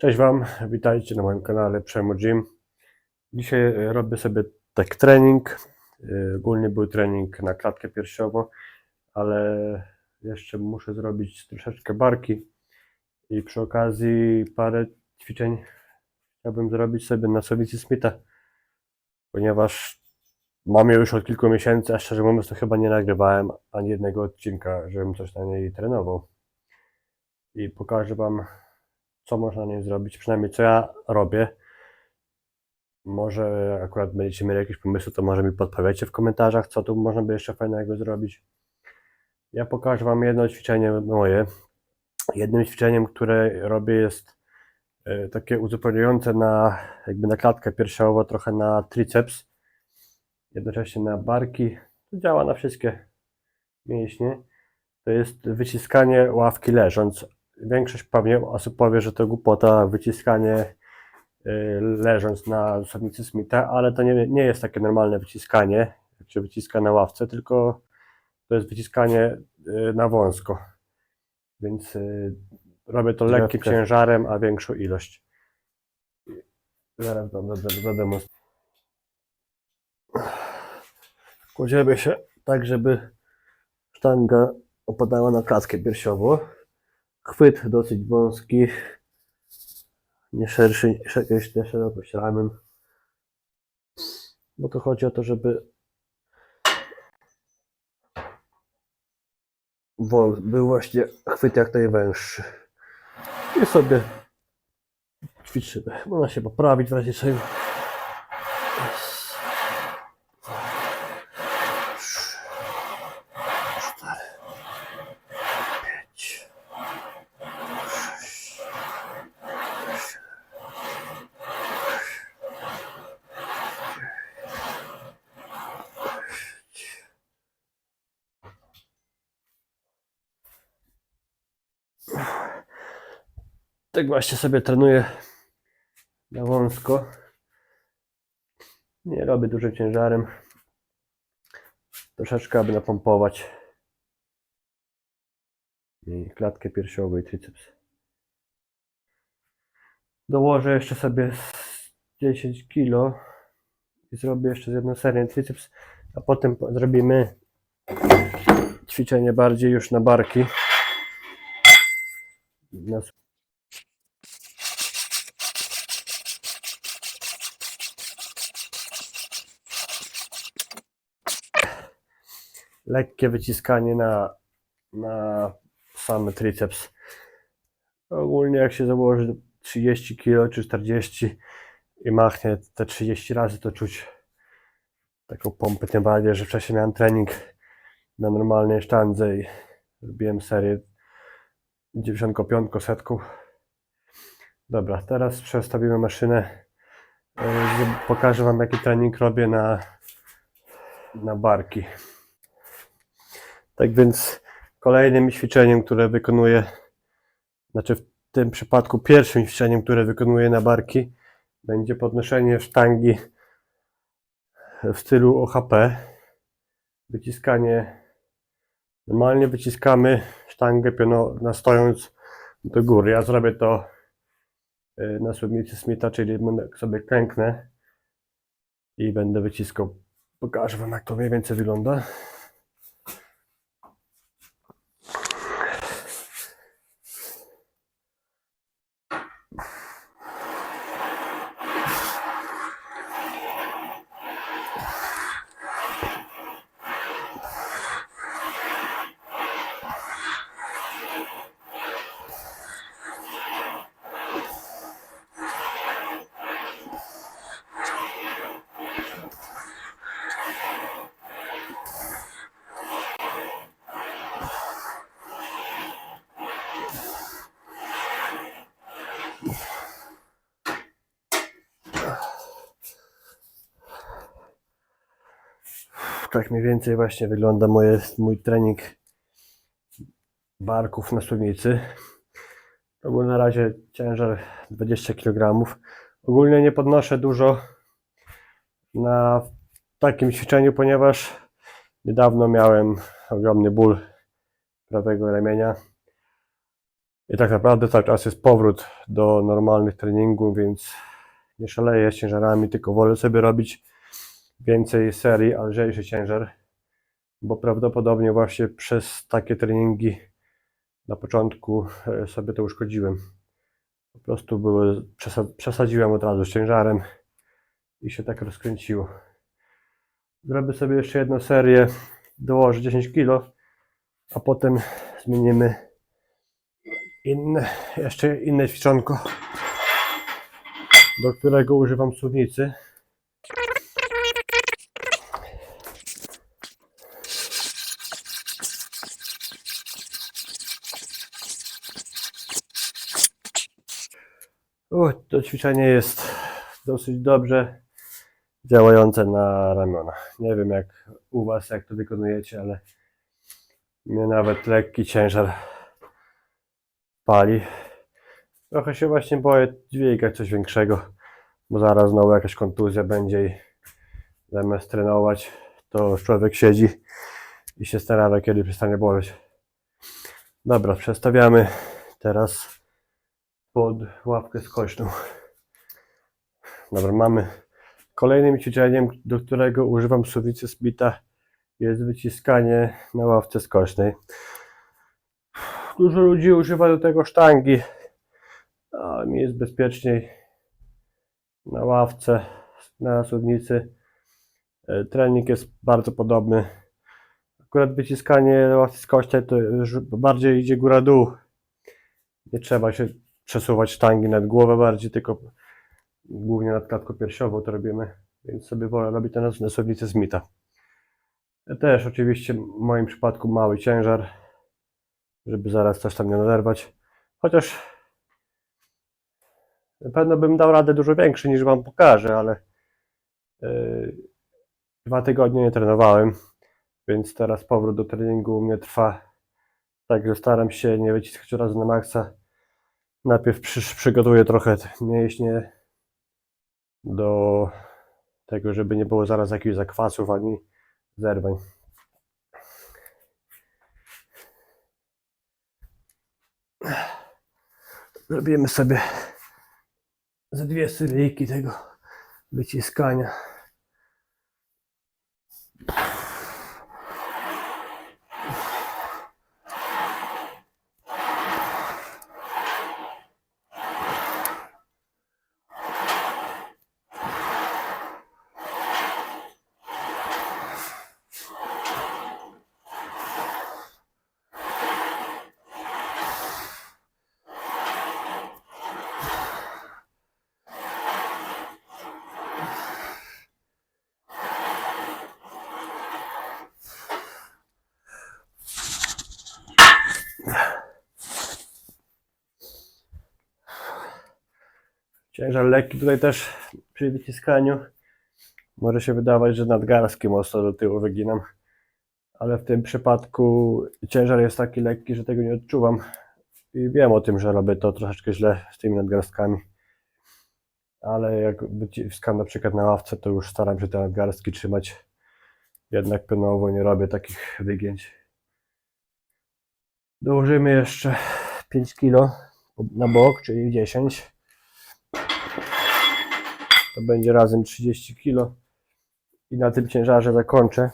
Cześć Wam, witajcie na moim kanale Przemo Gym. Dzisiaj robię sobie tak trening. E, Ogólnie był trening na klatkę piersiową, ale jeszcze muszę zrobić troszeczkę barki i przy okazji parę ćwiczeń chciałbym zrobić sobie na sowicy Smitha, ponieważ mam je już od kilku miesięcy, a szczerze mówiąc to chyba nie nagrywałem ani jednego odcinka, żebym coś na niej trenował. I pokażę Wam co można na niej zrobić, przynajmniej co ja robię. Może akurat będziecie mieli jakieś pomysły, to może mi podpowiecie w komentarzach, co tu można by jeszcze fajnego zrobić. Ja pokażę Wam jedno ćwiczenie moje. Jednym ćwiczeniem, które robię jest e, takie uzupełniające na jakby na klatkę piersiową, trochę na triceps, jednocześnie na barki. To działa na wszystkie mięśnie. To jest wyciskanie ławki leżąc, większość pewnie osób powie, że to głupota, wyciskanie y, leżąc na zasadnicy Smitha, ale to nie, nie jest takie normalne wyciskanie, jak się wyciska na ławce, tylko to jest wyciskanie y, na wąsko. Więc y, robię to lekkim ciężarem, a większą ilość. Zaraz zademonstruję. Kładziemy się tak, żeby sztanga opadała na klatkę piersiową. Chwyt dosyć wąski, nie szerszy, jakieś nie szerokość ramion. Bo to chodzi o to, żeby był właśnie chwyt jak najwęższy. I sobie ćwiczymy. Można się poprawić w razie czego. Tak właśnie sobie trenuję na wąsko. Nie robię dużym ciężarem. Troszeczkę, aby napompować i klatkę piersiową i triceps. Dołożę jeszcze sobie z 10 kg i zrobię jeszcze jedną serię triceps, a potem po- zrobimy ćwiczenie bardziej już na barki. Lekkie wyciskanie na, na samy triceps. Ogólnie jak się założy 30 kg czy 40 i machnie te 30 razy, to czuć taką pompę, tym bardziej, że wcześniej miałem trening na normalnej sztandze i robiłem serię 95 setką. Dobra, teraz przestawimy maszynę. Yy, Pokażę Wam jaki trening robię na, na barki. Tak więc kolejnym ćwiczeniem, które wykonuję, znaczy w tym przypadku pierwszym ćwiczeniem, które wykonuję na barki, będzie podnoszenie sztangi w stylu OHP. Wyciskanie. Normalnie wyciskamy sztangę piono, na stojąc do góry. Ja zrobię to y, na słownicy Smitha, czyli sobie klęknę i będę wyciskał. Pokażę Wam jak to mniej więcej wygląda. Tak mniej więcej właśnie wygląda moje, mój trening barków na suwnicy. To był na razie ciężar 20 kg. Ogólnie nie podnoszę dużo na takim ćwiczeniu, ponieważ niedawno miałem ogromny ból prawego ramienia. I tak naprawdę cały czas jest powrót do normalnych treningów, więc nie szaleję z ciężarami, tylko wolę sobie robić więcej serii, a lżejszy ciężar, bo prawdopodobnie właśnie przez takie treningi na początku e, sobie to uszkodziłem. Po prostu były, przesa- przesadziłem od razu z ciężarem i się tak rozkręciło. Zrobię sobie jeszcze jedną serię, dołożę 10 kg, a potem zmienimy inne, jeszcze inne ćwiczonko, do którego używam suwnicy. U, to ćwiczenie jest dosyć dobrze działające na ramiona. Nie wiem jak u Was, jak to wykonujecie, ale mnie nawet lekki ciężar pali. Trochę się właśnie boję dźwigać coś większego, bo zaraz znowu jakaś kontuzja będzie i zamiast trenować, to człowiek siedzi i się stara, kiedy przestanie boleć. Dobra, przestawiamy teraz pod ławkę skoczną. Dobra, mamy kolejnym ćwiczeniem, do którego używam suwicy Smitha jest wyciskanie na ławce skocznej. Dużo ludzi używa do tego sztangi, a mi jest bezpieczniej na ławce, na suwnicy. E, Trening jest bardzo podobny. Akurat wyciskanie na ławce skocznej to już bardziej idzie góra-dół. Nie trzeba się przesuwać sztangi nad głowę bardziej, tylko głównie nad klatką piersiową to robimy, więc sobie wolę robić na suwnicy Smitha. Też oczywiście w moim przypadku mały ciężar, żeby zaraz coś tam nie naderwać. Chociaż na pewno bym dał radę dużo większy niż Wam pokażę, ale yy, dwa tygodnie nie trenowałem, więc teraz powrót do treningu u mnie trwa. Także staram się nie wyciskać od razu na maksa. Najpierw przy, przygotuję trochę mięśnie do tego, żeby nie było zaraz jakichś zakwasów ani zerwań. Zrobimy sobie ze dwie seryjki tego wyciskania. Ciężar lekki tutaj też przy wyciskaniu. Może się wydawać, że nadgarstki mocno do tyłu wyginam, ale w tym przypadku ciężar jest taki lekki, że tego nie odczuwam. I wiem o tym, że robię to troszeczkę źle z tymi nadgarstkami. Ale jak wyciskam na przykład na ławce, to już staram się te nadgarstki trzymać jednak pionowo, nie robię takich wygięć. Dołożymy jeszcze 5 kg na bok, czyli 10 to będzie razem 30 kg i na tym ciężarze zakończę.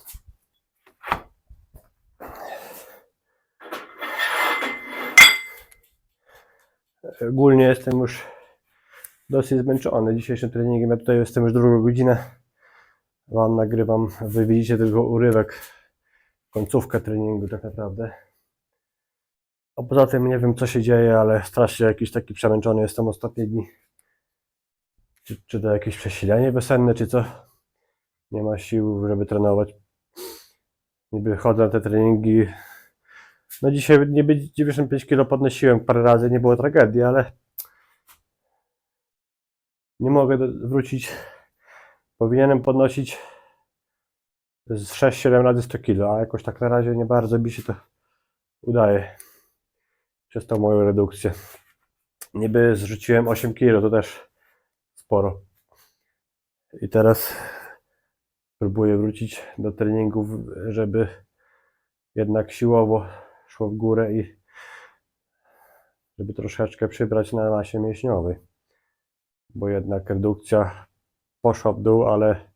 Ogólnie jestem już dosyć zmęczony dzisiejszym treningiem. Ja tutaj jestem już drugą godzinę. Wam nagrywam, wy widzicie tylko urywek, końcówkę treningu tak naprawdę. A poza tym nie wiem co się dzieje, ale strasznie jakiś taki przemęczony jestem ostatnie dni. Czy, czy to jakieś przesilenie wysenne, czy co? Nie ma sił, żeby trenować. Niby chodzę na te treningi. No dzisiaj niby 95 kg podnosiłem parę razy, nie było tragedii, ale nie mogę wrócić. Powinienem podnosić z 6-7 razy 100 kg, a jakoś tak na razie nie bardzo mi się to udaje. Przez tą moją redukcję. Niby zrzuciłem 8 kg, to też sporo. I teraz próbuję wrócić do treningów, żeby jednak siłowo szło w górę i żeby troszeczkę przybrać na masie mięśniowej. Bo jednak redukcja poszła w dół, ale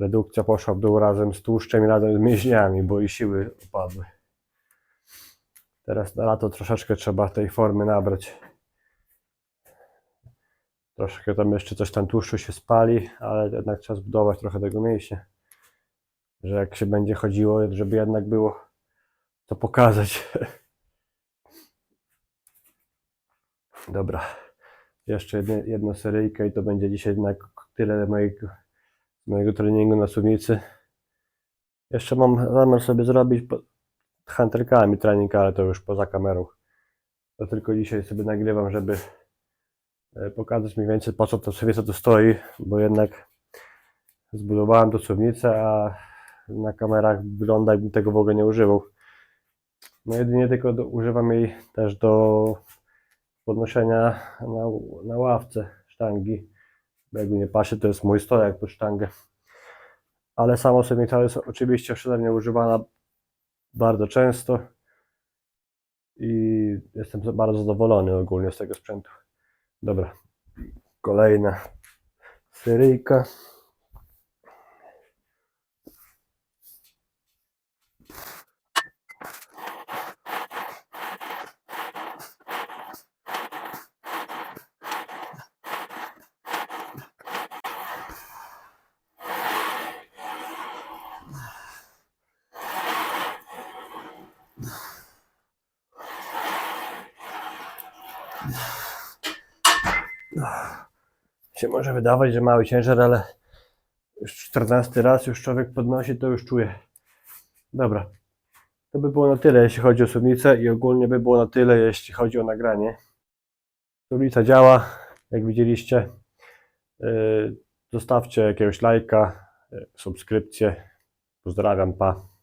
redukcja poszła w dół razem z tłuszczem i razem z mięśniami, bo i siły opadły. Teraz na lato troszeczkę trzeba tej formy nabrać. Troszkę tam jeszcze coś tam tłuszczu się spali, ale jednak trzeba zbudować trochę tego mięśnia. Że jak się będzie chodziło, żeby jednak było to pokazać. Dobra. Jeszcze jedne, jedną seryjkę i to będzie dzisiaj jednak tyle mojego, mojego treningu na suwnicy. Jeszcze mam zamiar sobie zrobić hantelkami trening, ale to już poza kamerą. To tylko dzisiaj sobie nagrywam, żeby pokazać mniej więcej po co to sobie tu stoi, bo jednak zbudowałem tą suwnicę, a na kamerach wygląda jakbym tego w ogóle nie używał. No jedynie tylko do, używam jej też do podnoszenia na, na ławce sztangi. Bo jakby nie pasie, to jest mój stojak pod sztangę. Ale samo suwnica jest oczywiście przeze używana bardzo często i jestem bardzo zadowolony ogólnie z tego sprzętu. Dobra, kolejna seryjka. Się może wydawać, że mały ciężar, ale już 14 raz już człowiek podnosi, to już czuje. Dobra. To by było na tyle, jeśli chodzi o suwnicę i ogólnie by było na tyle, jeśli chodzi o nagranie. Suwnica działa, jak widzieliście. Yy, Zostawcie jakiegoś lajka, yy, subskrypcję. Pozdrawiam, pa.